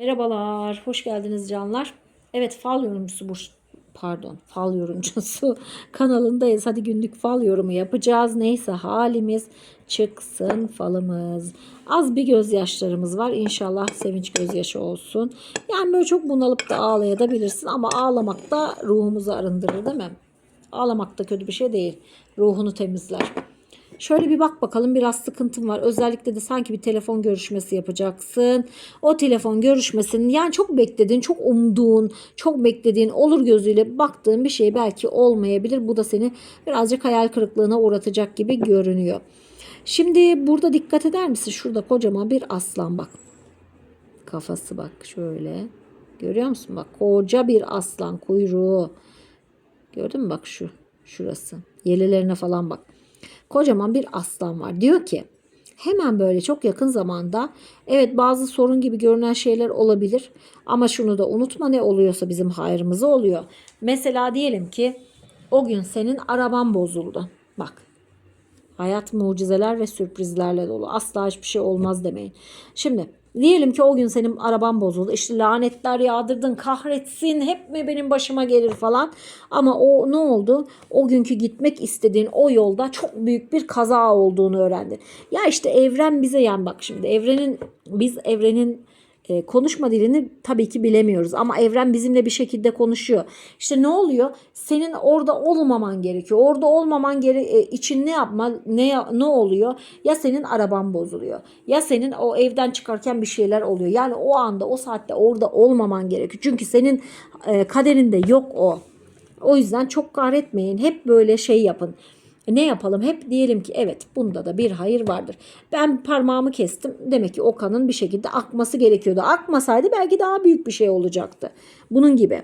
Merhabalar, hoş geldiniz canlar. Evet, fal yorumcusu bu pardon, fal yorumcusu kanalındayız. Hadi günlük fal yorumu yapacağız. Neyse halimiz çıksın falımız. Az bir gözyaşlarımız var. İnşallah sevinç gözyaşı olsun. Yani böyle çok bunalıp da ağlayabilirsin ama ağlamak da ruhumuzu arındırır değil mi? Ağlamak da kötü bir şey değil. Ruhunu temizler. Şöyle bir bak bakalım biraz sıkıntım var. Özellikle de sanki bir telefon görüşmesi yapacaksın. O telefon görüşmesinin yani çok beklediğin, çok umduğun, çok beklediğin olur gözüyle baktığın bir şey belki olmayabilir. Bu da seni birazcık hayal kırıklığına uğratacak gibi görünüyor. Şimdi burada dikkat eder misin? Şurada kocaman bir aslan bak. Kafası bak şöyle. Görüyor musun? Bak koca bir aslan kuyruğu. Gördün mü bak şu şurası. Yelelerine falan bak. Kocaman bir aslan var. Diyor ki hemen böyle çok yakın zamanda evet bazı sorun gibi görünen şeyler olabilir ama şunu da unutma ne oluyorsa bizim hayrımıza oluyor. Mesela diyelim ki o gün senin araban bozuldu. Bak Hayat mucizeler ve sürprizlerle dolu. Asla hiçbir şey olmaz demeyin. Şimdi diyelim ki o gün senin araban bozuldu. İşte lanetler yağdırdın kahretsin hep mi benim başıma gelir falan. Ama o ne oldu? O günkü gitmek istediğin o yolda çok büyük bir kaza olduğunu öğrendin. Ya işte evren bize yani bak şimdi evrenin biz evrenin e, konuşma dilini tabii ki bilemiyoruz ama evren bizimle bir şekilde konuşuyor. İşte ne oluyor? Senin orada olmaman gerekiyor. Orada olmaman gere e, için ne yapma ne ne oluyor? Ya senin araban bozuluyor. Ya senin o evden çıkarken bir şeyler oluyor. Yani o anda o saatte orada olmaman gerekiyor. Çünkü senin e, kaderinde yok o. O yüzden çok kahretmeyin. Hep böyle şey yapın. Ne yapalım? Hep diyelim ki evet bunda da bir hayır vardır. Ben parmağımı kestim. Demek ki o kanın bir şekilde akması gerekiyordu. Akmasaydı belki daha büyük bir şey olacaktı. Bunun gibi.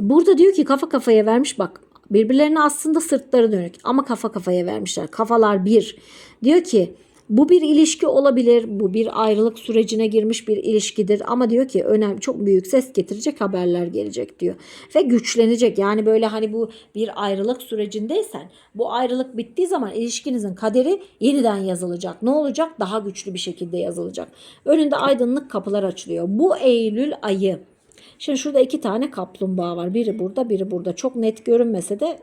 Burada diyor ki kafa kafaya vermiş bak. Birbirlerine aslında sırtları dönük ama kafa kafaya vermişler. Kafalar bir. Diyor ki bu bir ilişki olabilir. Bu bir ayrılık sürecine girmiş bir ilişkidir. Ama diyor ki önemli çok büyük ses getirecek haberler gelecek diyor. Ve güçlenecek. Yani böyle hani bu bir ayrılık sürecindeysen bu ayrılık bittiği zaman ilişkinizin kaderi yeniden yazılacak. Ne olacak? Daha güçlü bir şekilde yazılacak. Önünde aydınlık kapılar açılıyor. Bu Eylül ayı Şimdi şurada iki tane kaplumbağa var. Biri burada, biri burada. Çok net görünmese de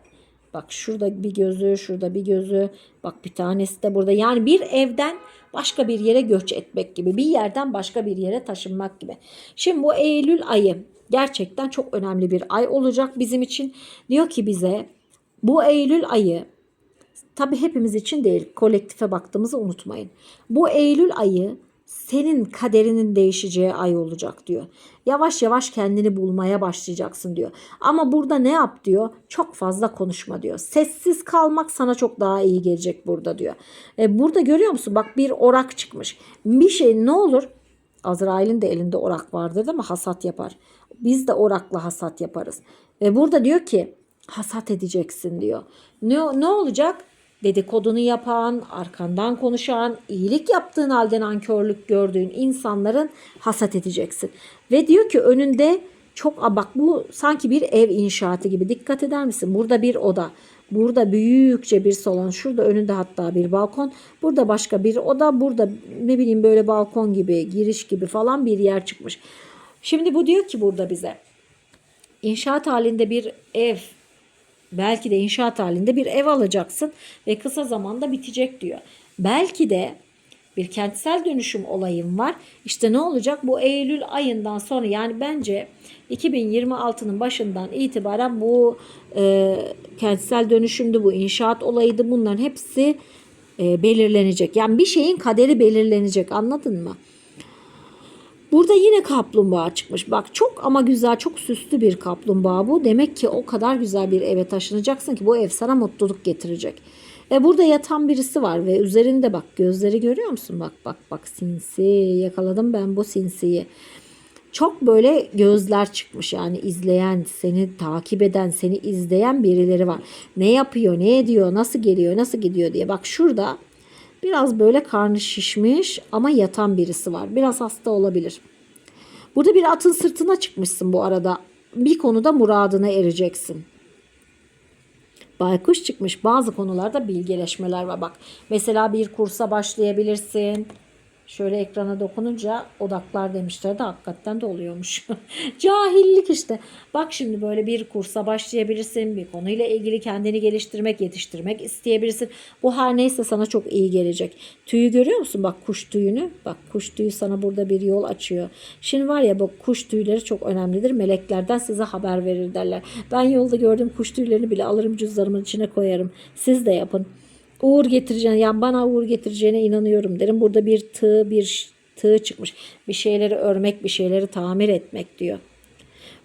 bak şurada bir gözü, şurada bir gözü. Bak bir tanesi de burada. Yani bir evden başka bir yere göç etmek gibi. Bir yerden başka bir yere taşınmak gibi. Şimdi bu Eylül ayı gerçekten çok önemli bir ay olacak bizim için. Diyor ki bize bu Eylül ayı tabii hepimiz için değil. Kolektife baktığımızı unutmayın. Bu Eylül ayı senin kaderinin değişeceği ay olacak diyor. Yavaş yavaş kendini bulmaya başlayacaksın diyor. Ama burada ne yap diyor? Çok fazla konuşma diyor. Sessiz kalmak sana çok daha iyi gelecek burada diyor. E, burada görüyor musun? Bak bir orak çıkmış. Bir şey ne olur? Azrail'in de elinde orak vardır değil mi? Hasat yapar. Biz de orakla hasat yaparız. Ve burada diyor ki hasat edeceksin diyor. Ne, ne olacak? Dedikodunu yapan, arkandan konuşan, iyilik yaptığın halde nankörlük gördüğün insanların hasat edeceksin. Ve diyor ki önünde çok bak bu sanki bir ev inşaatı gibi dikkat eder misin? Burada bir oda. Burada büyükçe bir salon. Şurada önünde hatta bir balkon. Burada başka bir oda. Burada ne bileyim böyle balkon gibi, giriş gibi falan bir yer çıkmış. Şimdi bu diyor ki burada bize inşaat halinde bir ev Belki de inşaat halinde bir ev alacaksın ve kısa zamanda bitecek diyor. Belki de bir kentsel dönüşüm olayım var. İşte ne olacak? Bu Eylül ayından sonra yani bence 2026'nın başından itibaren bu e, kentsel dönüşümdü, bu inşaat olayıydı bunların hepsi e, belirlenecek. Yani bir şeyin kaderi belirlenecek anladın mı? Burada yine kaplumbağa çıkmış. Bak çok ama güzel, çok süslü bir kaplumbağa bu. Demek ki o kadar güzel bir eve taşınacaksın ki bu ev sana mutluluk getirecek. E burada yatan birisi var ve üzerinde bak gözleri görüyor musun? Bak bak bak sinsi yakaladım ben bu sinsiyi. Çok böyle gözler çıkmış yani izleyen, seni takip eden, seni izleyen birileri var. Ne yapıyor, ne ediyor, nasıl geliyor, nasıl gidiyor diye. Bak şurada Biraz böyle karnı şişmiş ama yatan birisi var. Biraz hasta olabilir. Burada bir atın sırtına çıkmışsın bu arada. Bir konuda muradına ereceksin. Baykuş çıkmış. Bazı konularda bilgeleşmeler var. Bak mesela bir kursa başlayabilirsin. Şöyle ekrana dokununca odaklar demişler de hakikaten de oluyormuş. Cahillik işte. Bak şimdi böyle bir kursa başlayabilirsin. Bir konuyla ilgili kendini geliştirmek, yetiştirmek isteyebilirsin. Bu her neyse sana çok iyi gelecek. Tüyü görüyor musun? Bak kuş tüyünü. Bak kuş tüyü sana burada bir yol açıyor. Şimdi var ya bu kuş tüyleri çok önemlidir. Meleklerden size haber verir derler. Ben yolda gördüğüm kuş tüylerini bile alırım cüzdanımın içine koyarım. Siz de yapın uğur getireceğine yani bana uğur getireceğine inanıyorum derim. Burada bir tığ bir tığ çıkmış. Bir şeyleri örmek, bir şeyleri tamir etmek diyor.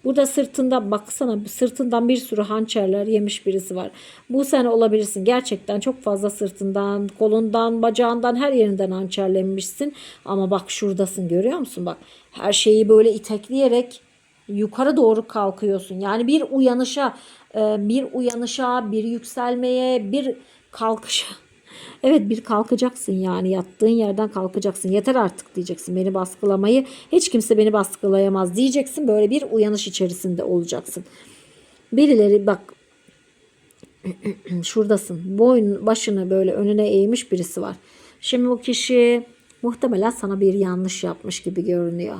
Burada sırtında baksana sırtından bir sürü hançerler yemiş birisi var. Bu sen olabilirsin. Gerçekten çok fazla sırtından, kolundan, bacağından her yerinden hançerlenmişsin. Ama bak şuradasın görüyor musun? Bak her şeyi böyle itekleyerek yukarı doğru kalkıyorsun. Yani bir uyanışa, e, bir uyanışa, bir yükselmeye, bir kalkışa. Evet bir kalkacaksın yani yattığın yerden kalkacaksın. Yeter artık diyeceksin beni baskılamayı. Hiç kimse beni baskılayamaz diyeceksin. Böyle bir uyanış içerisinde olacaksın. Birileri bak şuradasın. Boyun başını böyle önüne eğmiş birisi var. Şimdi bu kişi muhtemelen sana bir yanlış yapmış gibi görünüyor.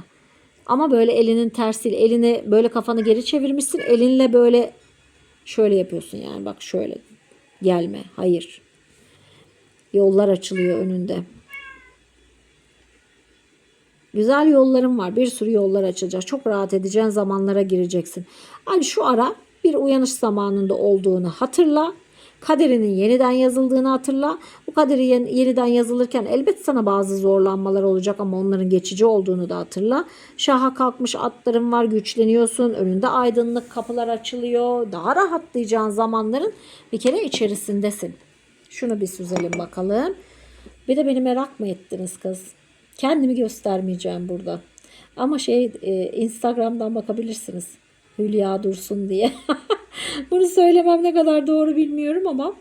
Ama böyle elinin tersiyle elini böyle kafanı geri çevirmişsin. Elinle böyle şöyle yapıyorsun yani bak şöyle gelme. Hayır. Yollar açılıyor önünde. Güzel yolların var. Bir sürü yollar açılacak. Çok rahat edeceğin zamanlara gireceksin. Hani şu ara bir uyanış zamanında olduğunu hatırla. Kaderinin yeniden yazıldığını hatırla. Bu kaderi yeniden yazılırken elbet sana bazı zorlanmalar olacak ama onların geçici olduğunu da hatırla. Şaha kalkmış atların var, güçleniyorsun. Önünde aydınlık kapılar açılıyor. Daha rahatlayacağın zamanların bir kere içerisindesin. Şunu bir süzelim bakalım. Bir de beni merak mı ettiniz kız? Kendimi göstermeyeceğim burada. Ama şey e, Instagram'dan bakabilirsiniz. Hülya Dursun diye. Bunu söylemem ne kadar doğru bilmiyorum ama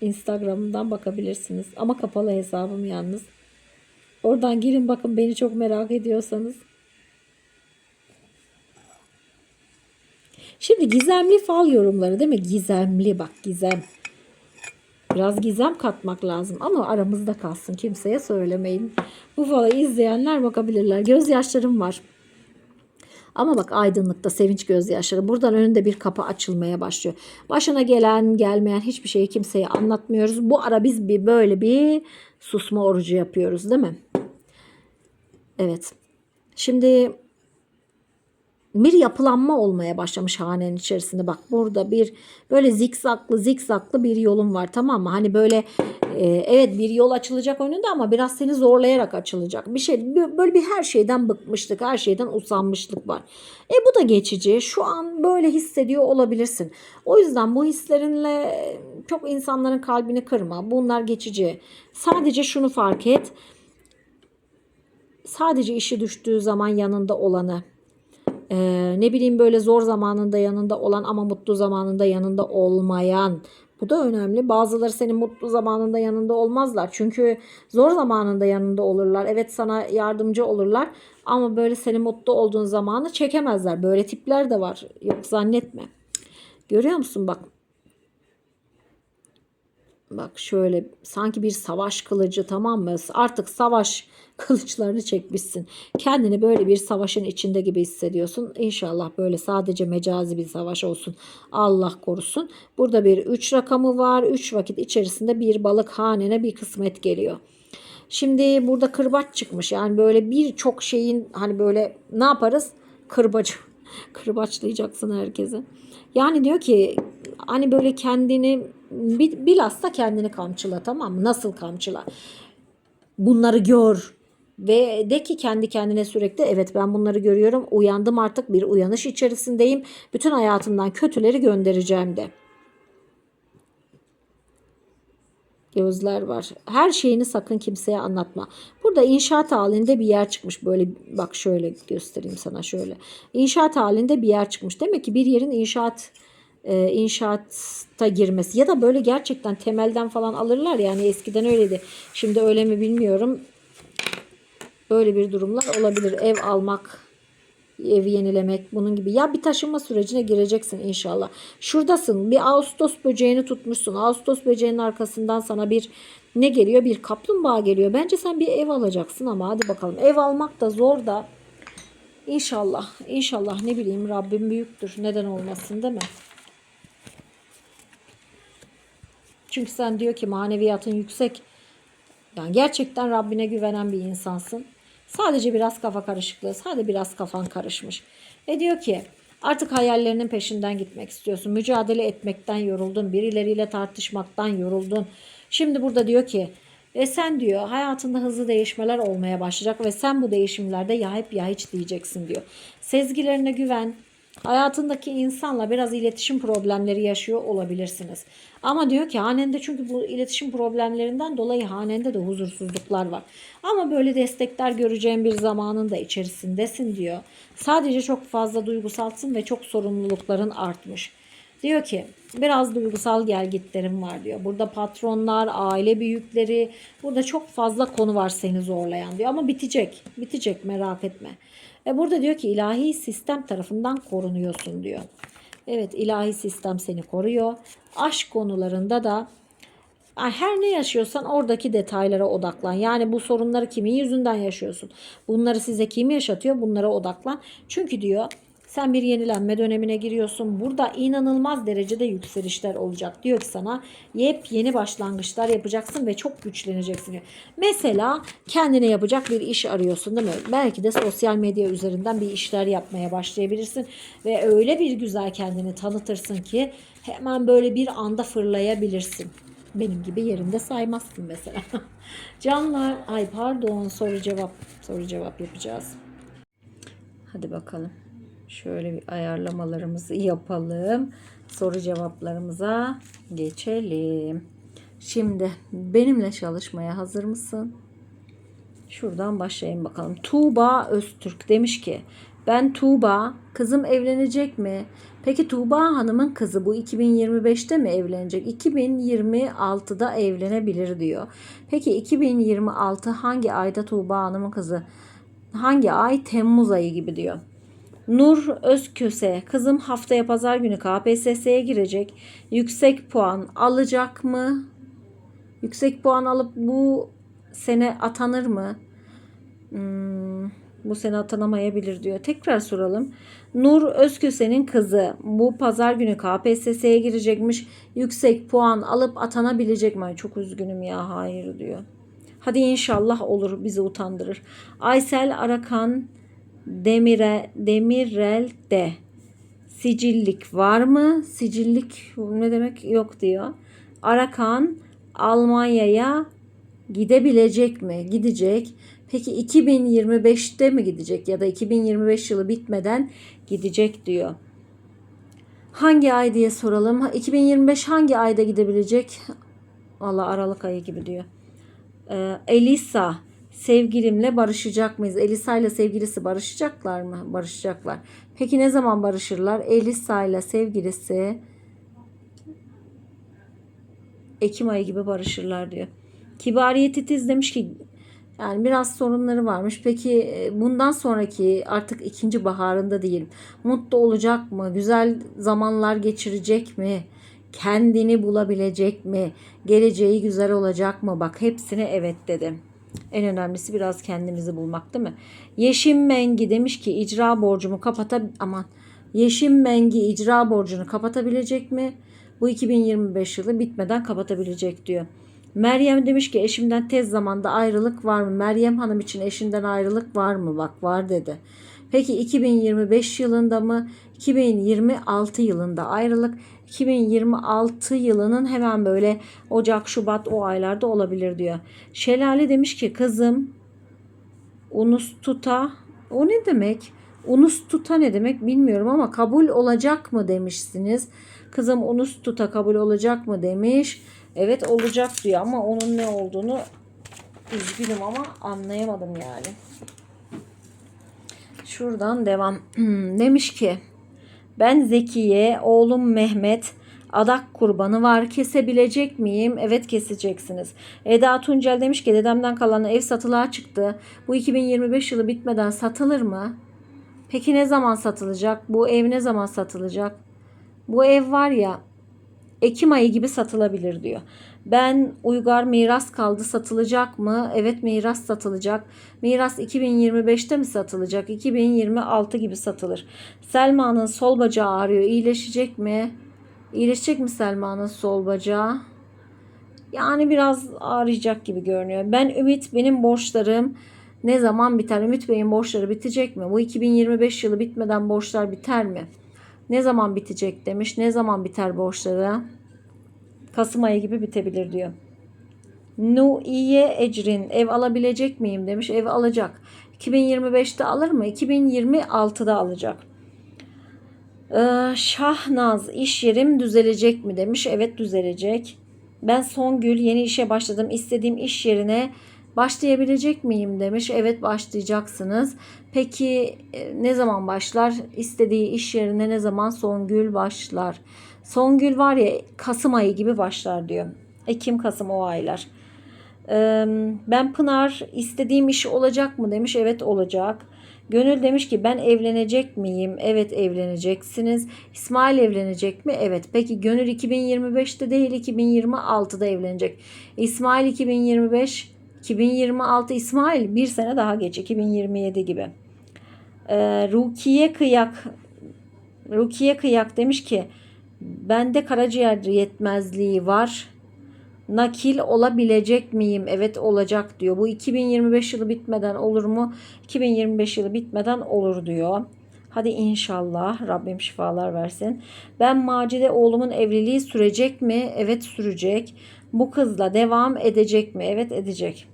Instagram'dan bakabilirsiniz. Ama kapalı hesabım yalnız. Oradan girin bakın beni çok merak ediyorsanız. Şimdi gizemli fal yorumları değil mi? Gizemli bak gizem. Biraz gizem katmak lazım ama aramızda kalsın. Kimseye söylemeyin. Bu falı izleyenler bakabilirler. Gözyaşlarım var. Ama bak aydınlıkta sevinç gözyaşları. Buradan önünde bir kapı açılmaya başlıyor. Başına gelen gelmeyen hiçbir şeyi kimseye anlatmıyoruz. Bu ara biz bir böyle bir susma orucu yapıyoruz değil mi? Evet. Şimdi bir yapılanma olmaya başlamış hanenin içerisinde. Bak burada bir böyle zikzaklı zikzaklı bir yolun var tamam mı? Hani böyle e, evet bir yol açılacak önünde ama biraz seni zorlayarak açılacak. Bir şey böyle bir her şeyden bıkmışlık, her şeyden usanmışlık var. E bu da geçici. Şu an böyle hissediyor olabilirsin. O yüzden bu hislerinle çok insanların kalbini kırma. Bunlar geçici. Sadece şunu fark et. Sadece işi düştüğü zaman yanında olanı ee, ne bileyim böyle zor zamanında yanında olan ama mutlu zamanında yanında olmayan. Bu da önemli. Bazıları senin mutlu zamanında yanında olmazlar. Çünkü zor zamanında yanında olurlar. Evet sana yardımcı olurlar. Ama böyle senin mutlu olduğun zamanı çekemezler. Böyle tipler de var. Yok zannetme. Görüyor musun bak. Bak şöyle sanki bir savaş kılıcı tamam mı? Artık savaş kılıçlarını çekmişsin. Kendini böyle bir savaşın içinde gibi hissediyorsun. İnşallah böyle sadece mecazi bir savaş olsun. Allah korusun. Burada bir 3 rakamı var. 3 vakit içerisinde bir balık hanene bir kısmet geliyor. Şimdi burada kırbaç çıkmış. Yani böyle birçok şeyin hani böyle ne yaparız? Kırbacı. Kırbaçlayacaksın herkese. Yani diyor ki hani böyle kendini bilhassa kendini kamçıla tamam mı? Nasıl kamçıla? Bunları gör. Ve de ki kendi kendine sürekli evet ben bunları görüyorum. Uyandım artık bir uyanış içerisindeyim. Bütün hayatımdan kötüleri göndereceğim de. Gözler var. Her şeyini sakın kimseye anlatma. Burada inşaat halinde bir yer çıkmış. Böyle bak şöyle göstereyim sana şöyle. İnşaat halinde bir yer çıkmış. Demek ki bir yerin inşaat e, inşaatta girmesi ya da böyle gerçekten temelden falan alırlar yani eskiden öyleydi. Şimdi öyle mi bilmiyorum. Böyle bir durumlar olabilir. Ev almak, evi yenilemek bunun gibi. Ya bir taşınma sürecine gireceksin inşallah. Şuradasın. Bir Ağustos böceğini tutmuşsun. Ağustos böceğinin arkasından sana bir Ne geliyor? Bir kaplumbağa geliyor. Bence sen bir ev alacaksın ama hadi bakalım. Ev almak da zor da. İnşallah, inşallah ne bileyim Rabbim büyüktür. Neden olmasın değil mi? Çünkü sen diyor ki maneviyatın yüksek. Yani gerçekten Rabbine güvenen bir insansın. Sadece biraz kafa karışıklığı, sadece biraz kafan karışmış. Ve diyor ki artık hayallerinin peşinden gitmek istiyorsun. Mücadele etmekten yoruldun, birileriyle tartışmaktan yoruldun. Şimdi burada diyor ki ve sen diyor hayatında hızlı değişmeler olmaya başlayacak ve sen bu değişimlerde ya hep ya hiç diyeceksin diyor. Sezgilerine güven, Hayatındaki insanla biraz iletişim problemleri yaşıyor olabilirsiniz. Ama diyor ki hanende çünkü bu iletişim problemlerinden dolayı hanende de huzursuzluklar var. Ama böyle destekler göreceğin bir zamanın da içerisindesin diyor. Sadece çok fazla duygusalsın ve çok sorumlulukların artmış. Diyor ki biraz duygusal gelgitlerim var diyor. Burada patronlar, aile büyükleri, burada çok fazla konu var seni zorlayan diyor. Ama bitecek, bitecek merak etme. Ve burada diyor ki ilahi sistem tarafından korunuyorsun diyor. Evet ilahi sistem seni koruyor. Aşk konularında da her ne yaşıyorsan oradaki detaylara odaklan. Yani bu sorunları kimin yüzünden yaşıyorsun? Bunları size kim yaşatıyor? Bunlara odaklan. Çünkü diyor sen bir yenilenme dönemine giriyorsun. Burada inanılmaz derecede yükselişler olacak. Diyor ki sana yepyeni başlangıçlar yapacaksın ve çok güçleneceksin. diyor. Mesela kendine yapacak bir iş arıyorsun değil mi? Belki de sosyal medya üzerinden bir işler yapmaya başlayabilirsin. Ve öyle bir güzel kendini tanıtırsın ki hemen böyle bir anda fırlayabilirsin. Benim gibi yerinde saymazsın mesela. Canlar, ay pardon soru cevap soru cevap yapacağız. Hadi bakalım. Şöyle bir ayarlamalarımızı yapalım. Soru cevaplarımıza geçelim. Şimdi benimle çalışmaya hazır mısın? Şuradan başlayayım bakalım. Tuğba Öztürk demiş ki ben Tuğba, kızım evlenecek mi? Peki Tuğba Hanım'ın kızı bu 2025'te mi evlenecek? 2026'da evlenebilir diyor. Peki 2026 hangi ayda Tuğba Hanım'ın kızı? Hangi ay? Temmuz ayı gibi diyor. Nur Özköse kızım haftaya pazar günü KPSS'ye girecek. Yüksek puan alacak mı? Yüksek puan alıp bu sene atanır mı? Hmm, bu sene atanamayabilir diyor. Tekrar soralım. Nur Özköse'nin kızı bu pazar günü KPSS'ye girecekmiş. Yüksek puan alıp atanabilecek mi? Çok üzgünüm ya hayır diyor. Hadi inşallah olur bizi utandırır. Aysel Arakan Demire, Demirel de sicillik var mı? Sicillik ne demek yok diyor. Arakan Almanya'ya gidebilecek mi? Gidecek. Peki 2025'te mi gidecek ya da 2025 yılı bitmeden gidecek diyor. Hangi ay diye soralım. 2025 hangi ayda gidebilecek? Allah Aralık ayı gibi diyor. Ee, Elisa sevgilimle barışacak mıyız? Elisa ile sevgilisi barışacaklar mı? Barışacaklar. Peki ne zaman barışırlar? Elisa ile sevgilisi Ekim ayı gibi barışırlar diyor. Kibariye Titiz demiş ki yani biraz sorunları varmış. Peki e, bundan sonraki artık ikinci baharında diyelim. Mutlu olacak mı? Güzel zamanlar geçirecek mi? Kendini bulabilecek mi? Geleceği güzel olacak mı? Bak hepsine evet dedim. En önemlisi biraz kendimizi bulmak değil mi? Yeşim Mengi demiş ki icra borcumu kapata aman Yeşim Mengi icra borcunu kapatabilecek mi? Bu 2025 yılı bitmeden kapatabilecek diyor. Meryem demiş ki eşimden tez zamanda ayrılık var mı? Meryem Hanım için eşinden ayrılık var mı? Bak var dedi. Peki 2025 yılında mı? 2026 yılında ayrılık. 2026 yılının hemen böyle Ocak, Şubat o aylarda olabilir diyor. Şelale demiş ki kızım Unus tuta o ne demek? Unus tuta ne demek bilmiyorum ama kabul olacak mı demişsiniz. Kızım unus tuta kabul olacak mı demiş. Evet olacak diyor ama onun ne olduğunu üzgünüm ama anlayamadım yani. Şuradan devam. Demiş ki ben Zekiye, oğlum Mehmet adak kurbanı var. Kesebilecek miyim? Evet keseceksiniz. Eda Tuncel demiş ki dedemden kalan ev satılığa çıktı. Bu 2025 yılı bitmeden satılır mı? Peki ne zaman satılacak? Bu ev ne zaman satılacak? Bu ev var ya Ekim ayı gibi satılabilir diyor. Ben Uygar miras kaldı satılacak mı? Evet miras satılacak. Miras 2025'te mi satılacak? 2026 gibi satılır. Selma'nın sol bacağı ağrıyor. İyileşecek mi? İyileşecek mi Selma'nın sol bacağı? Yani biraz ağrıyacak gibi görünüyor. Ben Ümit benim borçlarım ne zaman biter? Ümit Bey'in borçları bitecek mi? Bu 2025 yılı bitmeden borçlar biter mi? Ne zaman bitecek demiş. Ne zaman biter borçları? Kasım ayı gibi bitebilir diyor. Nuiye Ecrin ev alabilecek miyim demiş. Ev alacak. 2025'te alır mı? 2026'da alacak. Ee, Şahnaz iş yerim düzelecek mi demiş. Evet düzelecek. Ben Songül yeni işe başladım. İstediğim iş yerine başlayabilecek miyim demiş. Evet başlayacaksınız. Peki e, ne zaman başlar? İstediği iş yerine ne zaman Songül başlar? Songül var ya Kasım ayı gibi başlar diyor. Ekim, Kasım o aylar. Ben Pınar istediğim iş olacak mı demiş. Evet olacak. Gönül demiş ki ben evlenecek miyim? Evet evleneceksiniz. İsmail evlenecek mi? Evet. Peki Gönül 2025'te değil 2026'da evlenecek. İsmail 2025 2026 İsmail bir sene daha geç 2027 gibi. Ee, Rukiye Kıyak Rukiye Kıyak demiş ki bende karaciğer yetmezliği var. Nakil olabilecek miyim? Evet olacak diyor. Bu 2025 yılı bitmeden olur mu? 2025 yılı bitmeden olur diyor. Hadi inşallah Rabbim şifalar versin. Ben Macide oğlumun evliliği sürecek mi? Evet sürecek. Bu kızla devam edecek mi? Evet edecek.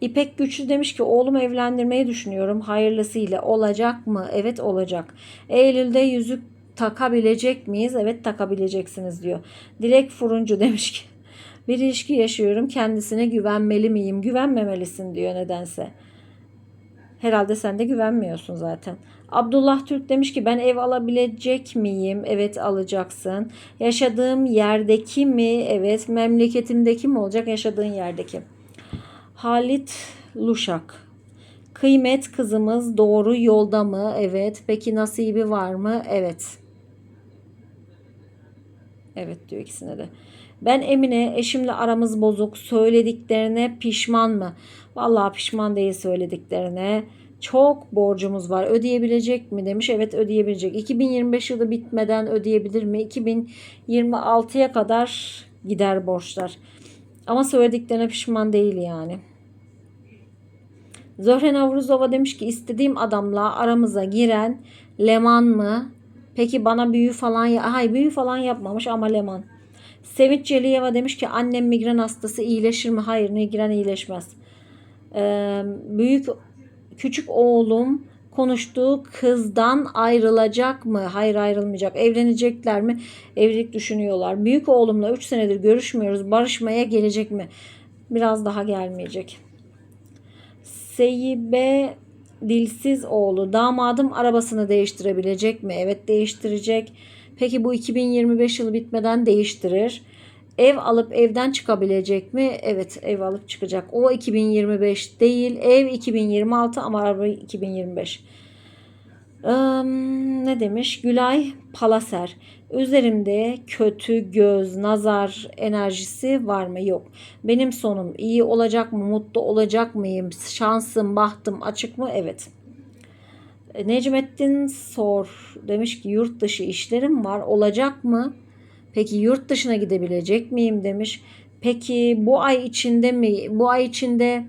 İpek Güçlü demiş ki oğlumu evlendirmeyi düşünüyorum. Hayırlısıyla olacak mı? Evet olacak. Eylül'de yüzük takabilecek miyiz? Evet takabileceksiniz diyor. Dilek Furuncu demiş ki bir ilişki yaşıyorum kendisine güvenmeli miyim? Güvenmemelisin diyor nedense. Herhalde sen de güvenmiyorsun zaten. Abdullah Türk demiş ki ben ev alabilecek miyim? Evet alacaksın. Yaşadığım yerdeki mi? Evet. Memleketimdeki mi olacak? Yaşadığın yerdeki. Halit Luşak. Kıymet kızımız doğru yolda mı? Evet. Peki nasibi var mı? Evet. Evet diyor ikisine de. Ben Emine eşimle aramız bozuk. Söylediklerine pişman mı? Vallahi pişman değil söylediklerine. Çok borcumuz var. Ödeyebilecek mi demiş. Evet ödeyebilecek. 2025 yılı bitmeden ödeyebilir mi? 2026'ya kadar gider borçlar. Ama söylediklerine pişman değil yani. Zöhre Navruzova demiş ki istediğim adamla aramıza giren Leman mı? Peki bana büyü falan ya Hayır büyü falan yapmamış ama Leman. Sevinç Celiyeva demiş ki annem migren hastası iyileşir mi? Hayır migren iyileşmez. Ee, büyük küçük oğlum konuştuğu kızdan ayrılacak mı? Hayır ayrılmayacak. Evlenecekler mi? Evlilik düşünüyorlar. Büyük oğlumla 3 senedir görüşmüyoruz. Barışmaya gelecek mi? Biraz daha gelmeyecek. Seyibe Dilsiz oğlu damadım arabasını değiştirebilecek mi? Evet değiştirecek. Peki bu 2025 yılı bitmeden değiştirir. Ev alıp evden çıkabilecek mi? Evet ev alıp çıkacak. O 2025 değil. Ev 2026 ama araba 2025. Ee, ne demiş? Gülay Palaser. Üzerimde kötü göz, nazar enerjisi var mı? Yok. Benim sonum iyi olacak mı? Mutlu olacak mıyım? Şansım, bahtım açık mı? Evet. Necmettin Sor demiş ki yurt dışı işlerim var olacak mı? Peki yurt dışına gidebilecek miyim demiş. Peki bu ay içinde mi? Bu ay içinde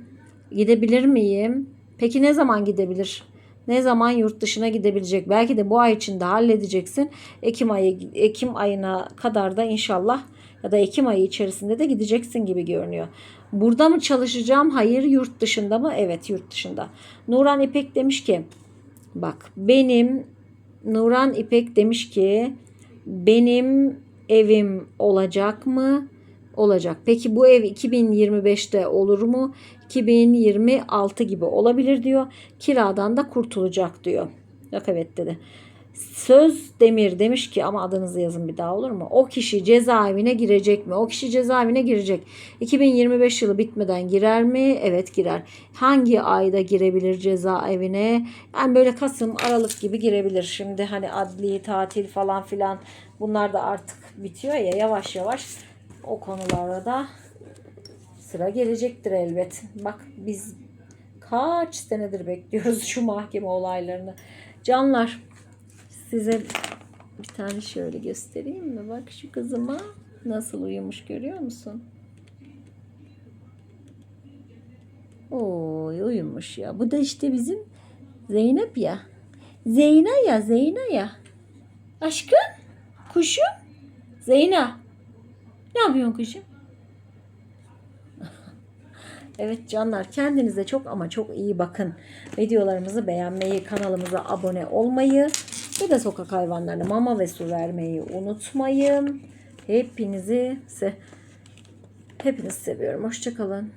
gidebilir miyim? Peki ne zaman gidebilir? Ne zaman yurt dışına gidebilecek? Belki de bu ay içinde halledeceksin. Ekim ayı Ekim ayına kadar da inşallah ya da Ekim ayı içerisinde de gideceksin gibi görünüyor. Burada mı çalışacağım? Hayır. Yurt dışında mı? Evet, yurt dışında. Nuran İpek demiş ki Bak benim Nuran İpek demiş ki benim evim olacak mı? Olacak. Peki bu ev 2025'te olur mu? 2026 gibi olabilir diyor. Kiradan da kurtulacak diyor. Yok evet dedi. Söz Demir demiş ki ama adınızı yazın bir daha olur mu? O kişi cezaevine girecek mi? O kişi cezaevine girecek. 2025 yılı bitmeden girer mi? Evet girer. Hangi ayda girebilir cezaevine? Yani böyle Kasım, Aralık gibi girebilir. Şimdi hani adli tatil falan filan bunlar da artık bitiyor ya yavaş yavaş O konulara da sıra gelecektir elbet. Bak biz kaç senedir bekliyoruz şu mahkeme olaylarını. Canlar size bir tane şöyle göstereyim mi? Bak şu kızıma nasıl uyumuş görüyor musun? Oy uyumuş ya. Bu da işte bizim Zeynep ya. Zeyna ya Zeyna ya. Aşkım kuşum. Zeyna. Ne yapıyorsun kuşum? Evet canlar kendinize çok ama çok iyi bakın. Videolarımızı beğenmeyi, kanalımıza abone olmayı ve de sokak hayvanlarına mama ve su vermeyi unutmayın. Hepinizi se hepinizi seviyorum. Hoşçakalın.